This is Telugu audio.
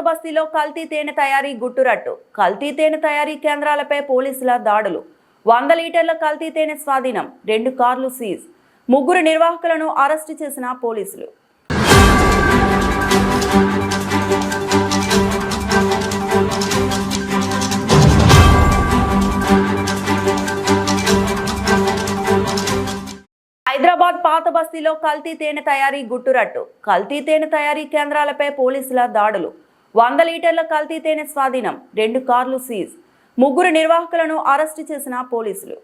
బస్తీలో కల్తీ తేనె తయారీ గుట్టురట్టు. కల్తీ తేనె తయారీ కేంద్రాలపై పోలీసుల దాడులు. వంద లీటర్ల కల్తీ తేనె స్వాధీనం. రెండు కార్లు సీజ్. ముగ్గురు నిర్వాహకులను అరెస్టు చేసిన పోలీసులు. హైదరాబాద్ పాత బస్తీలో కల్తీ తేనె తయారీ గుట్టురట్టు. కల్తీ తేనె తయారీ కేంద్రాలపై పోలీసుల దాడులు. వంద లీటర్ల కల్తీ తేనె స్వాధీనం. రెండు కార్లు సీజ్. ముగ్గురు నిర్వాహకులను అరెస్టు చేసిన పోలీసులు.